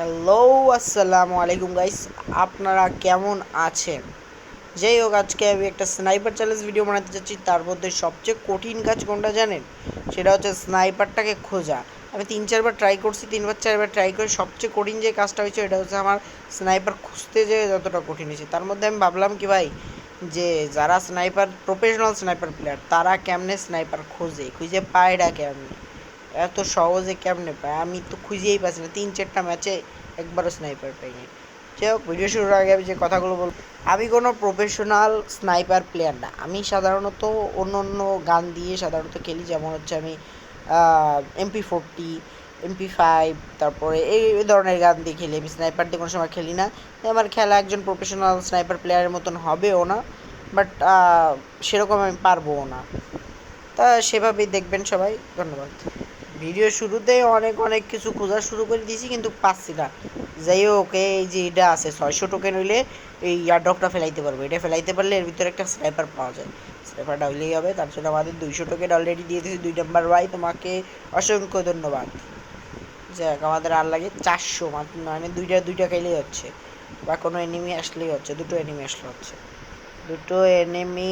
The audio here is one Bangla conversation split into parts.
হ্যালো, আসসালামু আলাইকুম গাইস আপনারা কেমন আছেন? যাই হোক, আজকে আমি একটা স্নাইপার চ্যালেঞ্জ ভিডিও বানাতে চাচ্ছি তার মধ্যে সবচেয়ে কঠিন কাজ কোনটা জানেন? সেটা হচ্ছে স্নাইপারটাকে খোঁজা। আমি তিন চারবার ট্রাই করছি, তিনবার চারবার ট্রাই করে সবচেয়ে কঠিন যে কাজটা হয়েছে এটা হচ্ছে আমার স্নাইপার খুঁজতে যে যতটা কঠিন হয়েছে। তার মধ্যে আমি ভাবলাম কি ভাই, যে যারা স্নাইপার প্রফেশনাল স্নাইপার প্লেয়ার তারা কেমনে স্নাইপার খোঁজে? খুঁজে পায়টা কেমনে? এত সহজে কেমনে পায়? আমি তো খুঁজেই পাচ্ছি না। তিন চারটা ম্যাচে একবারও স্নাইপার পাইনি। যাই হোক ভিডিও শুরুর আগে আমি যে কথাগুলো বল আমি কোনো প্রফেশনাল স্নাইপার প্লেয়ার না। আমি সাধারণত অন্য অন্য গান দিয়ে সাধারণত খেলি। যেমন হচ্ছে আমি এমপি ফোরটি এমপি ফাইভ তারপরে এই ধরনের গান দিয়ে খেলি। আমি স্নাইপার দিয়ে কোনো সময় খেলি না। আমার খেলা একজন প্রফেশনাল স্নাইপার প্লেয়ারের মতন হবেও না। বাট সেরকম আমি পারবও না। তা সেভাবেই দেখবেন সবাই। ধন্যবাদ। ভিডিও শুরুতেই অনেক অনেক কিছু খোঁজা শুরু করে দিয়েছি, কিন্তু পাচ্ছি না। যাই হোক, এই যে এটা আছে, ছয়শো টোকেন হইলে এই ইয়ারড্রপটা ফেলাইতে পারব। এটা ফেলাইতে পারলে এর ভিতরে একটা স্নাইপার পাওয়া যায়। স্নাইপারটা হইলেই হবে, তার জন্য আমাদের দুইশো টোকেন অলরেডি দিয়ে দিয়েছি, দুই নাম্বার ভাই, তোমাকে অসংখ্য ধন্যবাদ। যাক, আমাদের আর লাগে চারশো মানে দুইটা দুইটা খেলেই হচ্ছে। বা কোনো এনিমি আসলেই হচ্ছে, দুটো এনিমি আসলে হচ্ছে। দুটো এনিমি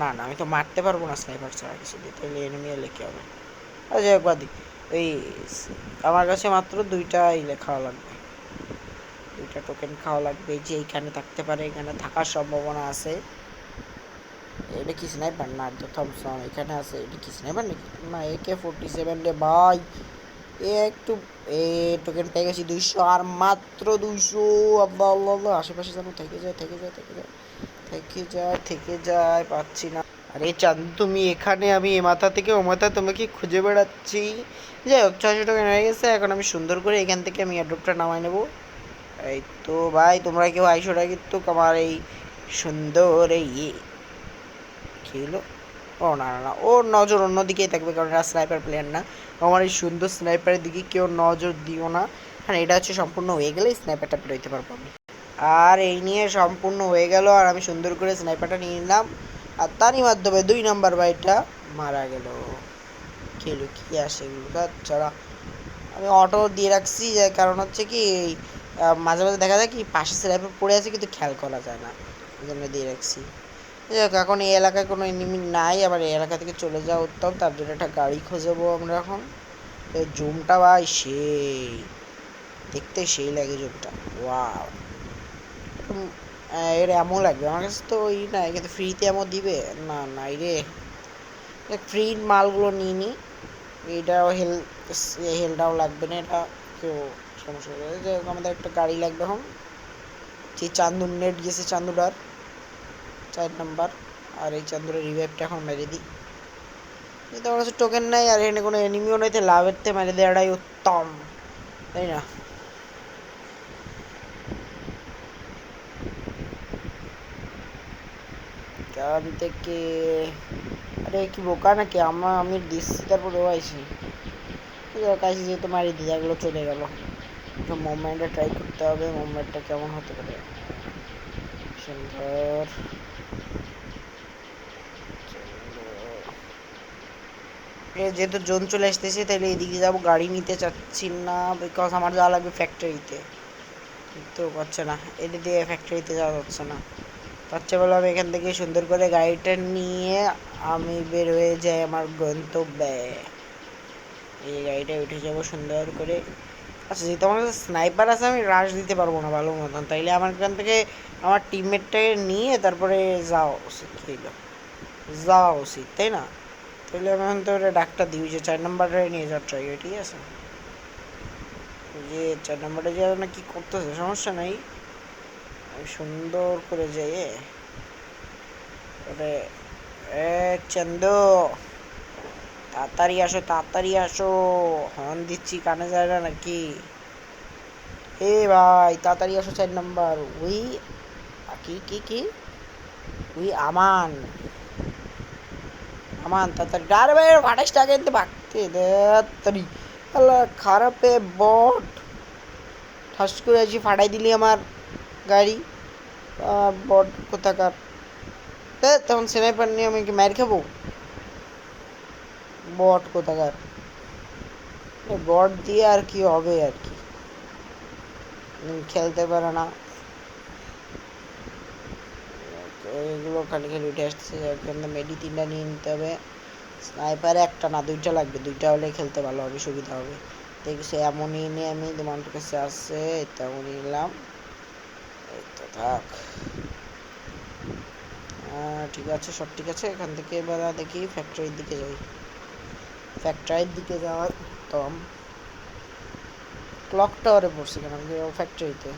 না না, আমি তো মারতে পারব না স্নাইপার ছাড়া কিছু তাহলে এনিমি এলে কী হবে? আচ্ছা একবার দিই ওই আমার কাছে মাত্র দুইটা ইলে খাওয়া লাগবে। দুইটা টোকেন খাওয়া লাগবে, যে এইখানে থাকতে পারে, এখানে থাকার সম্ভাবনা আছে। এটা কি স্নাইপার না তো থমসন এখানে আছে। এটা কি স্নাইপার নাকি? না একে ফোরটি সেভেন রে ভাই। এ একটু, এ টোকেন পেয়ে গেছি দুইশো, আর মাত্র দুইশো। আল্লাহ আল্লাহ, আশেপাশে যেন থেকে যায় থেকে যায় থেকে যায়। থেকে যায় থেকে যায়, পাচ্ছি না। আরে চাঁদ, তুমি এখানে, আমি এ মাথা থেকে ও মাথা তোমাকে খুঁজে বেড়াচ্ছি। যাই হোক, ছয়শো টাকা হয়ে গেছে, এখন আমি সুন্দর করে এখান থেকে আমি অ্যাড্রপটা নামাই নেব। এই তো ভাই, তোমরা কেউ আইসোটা কিন্তু আমার এই সুন্দর এই কী হলো? ও না না ওর নজর অন্যদিকেই থাকবে, কারণ এরা স্নাইপার প্লেয়ার না। আমার এই সুন্দর স্নাইপারের দিকে কেউ নজর দিও না। হ্যাঁ এটা হচ্ছে সম্পূর্ণ হয়ে গেলে স্নাইপারটা পেরোইতে পারব আমি। আর এই নিয়ে সম্পূর্ণ হয়ে গেল, আর আমি সুন্দর করে স্নাইপারটা নিয়ে নিলাম। আর তারই মাধ্যমে দুই নাম্বার বাইকটা মারা গেল। খেলো কি আসে এগুলো? ছাড়া আমি অটো দিয়ে রাখছি যে কারণ হচ্ছে কি মাঝে মাঝে দেখা যায় কি পাশে স্ল্যাপে পড়ে আছে কিন্তু খেয়াল করা যায় না। এই জন্য দিয়ে রাখছি। এখন এই এলাকায় কোনো এনিমি নাই আবার এই এলাকা থেকে চলে যাওয়া উত্তম। তার জন্য একটা গাড়ি খুঁজবো আমরা এখন। জুমটা ভাই সেই দেখতে সেই লাগে জুমটা। আহ, এর এমন লাগবে। আমার কাছে তো ওই না কিন্তু ফ্রিতে এমন দিবে? না নাই রে। ফ্রি মালগুলো নিয়ে নি। এটাও হেল হেলটাও লাগবে না এটা কেউ সমস্যা হোক, আমাদের একটা গাড়ি লাগবে এখন। যে চান্দুর নেট গেছে চান্দুটার চার নাম্বার আর এই চান্দুরের রিভাইভটা এখন মেরে দিই। কিন্তু আমার কাছে টোকেন নাই আর এখানে কোনো এনিমিও নেই তো লাভের থেকে মেরে দেওয়াটাই উত্তম। তাই না? কারণ থেকে আরে, কি বোকা নাকি? আমার আমি দিচ্ছি, তারপর ও আইসি কাছে যেহেতু মারি দিদাগুলো চলে গেল। তো ট্রাই করতে হবে মুভমেন্টটা কেমন হতে পারে? সুন্দর। যেহেতু জোন চলে আসতেছে তাহলে এদিকে যাব, গাড়ি নিতে চাচ্ছি না বিকজ আমার যাওয়া লাগবে ফ্যাক্টরিতে তো। পারছে না, এদিকে ফ্যাক্টরিতে যাওয়া যাচ্ছে না। পাচ্ছে বলে আমি এখান থেকে সুন্দর করে গাড়িটা নিয়ে আমি বের হয়ে যাই আমার গন্তব্যে। এই গাড়িটায় উঠে যাব সুন্দর করে। আচ্ছা যেহেতু আমার স্নাইপার আছে, আমি রাশ দিতে পারব না ভালো মতন। তাইলে আমার এখান থেকে আমার টিমমেটটাকে নিয়ে তারপরে যাওয়া উচিত খেল যাওয়া উচিত, তাই না? তাহলে আমি এখন তো ওটা ডাক্তার দিই যে চার নাম্বারটা নিয়ে যাওয়ার ট্রাই ঠিক আছে? যে চার নাম্বারটা যে না কি করতেছে, সমস্যা নাই। সুন্দর করে এ। ওরে চন্দু, তাড়াতাড়ি আসো তাড়াতাড়ি আসো। হর্ন দিচ্ছি, কানে যায় না নাকি? এ ভাই, তাড়াতাড়ি আসো চার নাম্বার। উই কি কি কি? ওই আমান। আমান, তাড়াতাড়ি। আরে ভাই আঠাশটা কিন্তু বাড়তে তাড়াতাড়ি। খারাপে বট। ঠাস করে আছি ফাটাই দিলি আমার। গাড়ি বট কোথাকার। তখন স্নাইপার নিয়ে আমি কি মার খাব? বট কোথাকার। বট দিয়ে আর কি হবে আর কি। খেলতে পারে না। এগুলো খালি খালি উঠে আসছে এখান মেডি তিনটা নিয়ে নিতে হবে। স্নাইপারে একটা না, দুইটা লাগবে। দুইটা হলে খেলতে ভালো হবে, সুবিধা হবে। দেখছি এমনই নিয়ে আমি তোমার কাছে আসছে, তেমনই নিলাম। তো থাক। ঠিক আছে, সব ঠিক আছে। এখান থেকে এবার দেখি ফ্যাক্টরির দিকে যাই। ফ্যাক্টরির দিকে যাওয়ার তো ক্লক টাওয়ারে পড়ছি কেন? ফ্যাক্টরিতে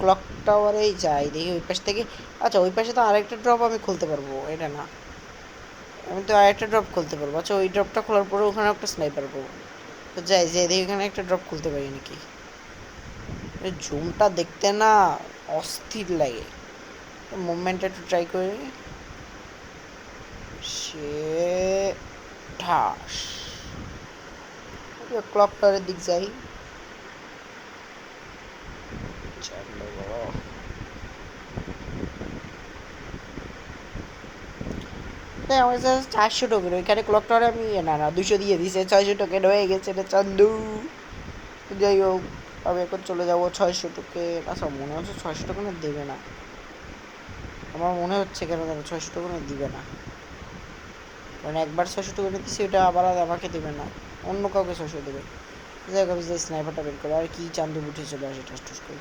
ক্লক টাওয়ারেই যাই দেখি ওই পাশ থেকে আচ্ছা ওই পাশে তো আরেকটা ড্রপ আমি খুলতে পারব, এটা না। আমি তো আরেকটা ড্রপ খুলতে পারব। আচ্ছা ওই ড্রপটা খোলার পরে ওখানে একটা স্নাইপার পাবো। তো যাই যাই, দেখি ওখানে একটা ড্রপ খুলতে পারি নাকি। জুমটা দেখতে না অস্থির লাগে। মুভমেন্টটা একটু ট্রাই করি। সে ঠাস ক্লক টাওয়ারের দিক যাই। আমার চারশো টোকেন ওইখানে ক্লক টাওয়ারে আমি ইয়ে না না, দুশো দিয়ে দিছে, ছয়শো টোকেন হয়ে গেছে রে চান্দু। যাই হোক। আমি এখন চলে যাব ছয়শো টোকেন আচ্ছা মনে হচ্ছে ছয়শো টোকেনের দেবে না। আমার মনে হচ্ছে কেন যেন ছয়শো টোকেনের দিবে না। কারণ একবার ছয়শো টোকেনের দিছি, ওটা আবার আর আমাকে দেবে না। অন্য কাউকে ছয়শো দেবে। যাই হোক, আমি যে স্নাইপারটা বের করে আর কি চান্দু উঠে চলে আসে টাস টুস করে।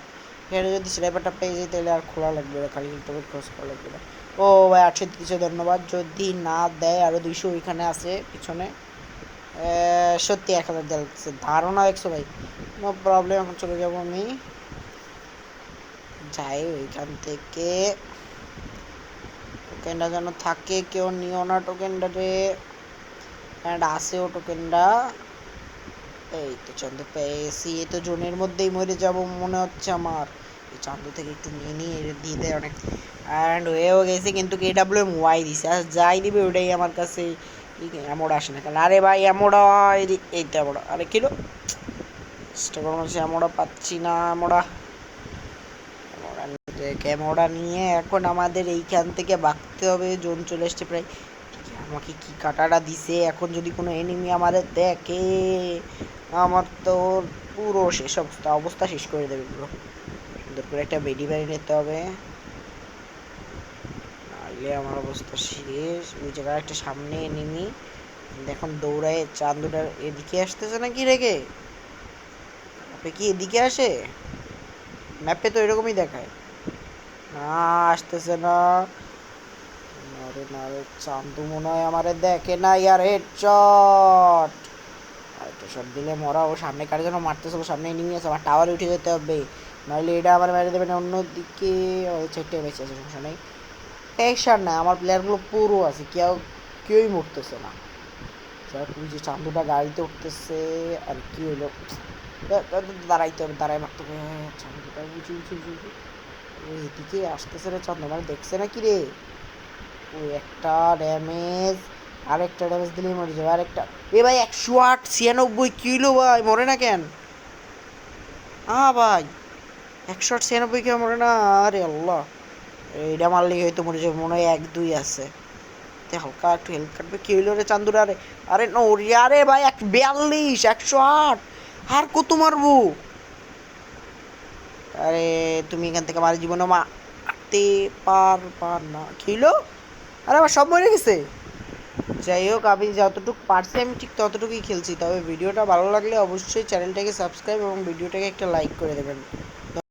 এখানে যদি স্নাইপারটা পেয়ে যাই, তাহলে আর খোলা লাগবে না, খালি টোকেন খরচ করা লাগবে না। ও ভাই, আটশো তিরিশে ধন্যবাদ। যদি না দেয় আরও দুইশো ওইখানে আছে, পিছনে। সত্যি এক হাজার লাগছে ধারণা একশো ভাই? নো প্রবলেম এখন চলে যাব আমি। যাই, ওইখান থেকে টোকেনটা যেন থাকে, কেউ নিও না টোকেনটা রে অ্যান্ড আসেও টোকেনটা এই তো চান্দু পেয়েছি। এই তো জোনের মধ্যেই মরে যাব মনে হচ্ছে আমার। এই চান্দু থেকে একটু নিয়ে নিয়ে দিয়ে দেয় অনেক। অ্যান্ড হয়েও গেছে, কিন্তু কে ডাব্লিউ এম ওয়াই দিছে। আর যাই দিবে ওটাই আমার কাছে। এমোড আসে না আরে ভাই এমোডা এই তো এমোডা আরে কিলো চেষ্টা করব সে এমোডা পাচ্ছি না এমোডা ক্যামেরা নিয়ে এখন আমাদের এইখান থেকে বাঁকতে হবে জোন চলে এসছে প্রায় আমাকে কি কাটাটা দিছে এখন যদি কোনো এনিমি আমাদের দেখে আমার তো পুরো শেষ অবস্থা অবস্থা শেষ করে দেবে পুরো সুন্দর করে একটা বেডি বাড়ি নিতে হবে নাইলে আমার অবস্থা শেষ। ওই জায়গায় একটা সামনে এনিমি এখন দৌড়ায় চান্দুটার এদিকে আসতেছে নাকি রেগে? আপনি কি এদিকে আসে? ম্যাপে তো এরকমই দেখায়। না, আসতেছে না। আরে না রে চান্দু মনে হয় আমারে দেখে না ইয়ার হেড শট আরেকটা শট দিলে মরা, ও সামনে কারে যেন মারতেছিল সামনে নিয়ে আছে আমার টাওয়ারে উঠে যেতে হবে। নাহলে এটা আমার মেরে দেবে না অন্যদিকে। ওই চারটে বেঁচে আছে, সমস্যা নেই। টেকশন না আমার প্লেয়ারগুলো পুরো আছে কেউ কেউই মরতেছে না। যাক ওই যে চান্দুটা গাড়িতে উঠতেছে আর কি হলো? দাঁড়াইতে হবে দাঁড়াই মারতে হবে চান্দুটা উঁচু উঁচু উঁচু এদিকে আসতেছে রে চন্দ্র মানে দেখছে না কি রে? ওই একটা ড্যামেজ আরেকটা ড্যামেজ দিলেই মরে যাবে, আরেকটা। এ ভাই, একশো আট, ছিয়ানব্বই কিলো ভাই, মরে না কেন? আ ভাই, একশো আট, ছিয়ানব্বই কেউ মরে না, আরে আল্লাহ। এইটা মারলেই হয়তো মনে যাবে মনে হয় এক, দুই আছে। হালকা একটু হেল্প কাটবে। কি হইল রে চান্দুর? আরে আরে নরি আরে ভাই, এক বিয়াল্লিশ, একশো আট। আর কত মারবো? আরে, তুমি এখান থেকে আমার জীবনে মারতে পার না। খিলো আরে, আমার সব মরে গেছে। যাই হোক, আমি যতটুকু পারছি, আমি ঠিক ততটুকুই খেলছি। তবে ভিডিওটা ভালো লাগলে অবশ্যই চ্যানেলটাকে সাবস্ক্রাইব এবং ভিডিওটাকে একটা লাইক করে দেবেন।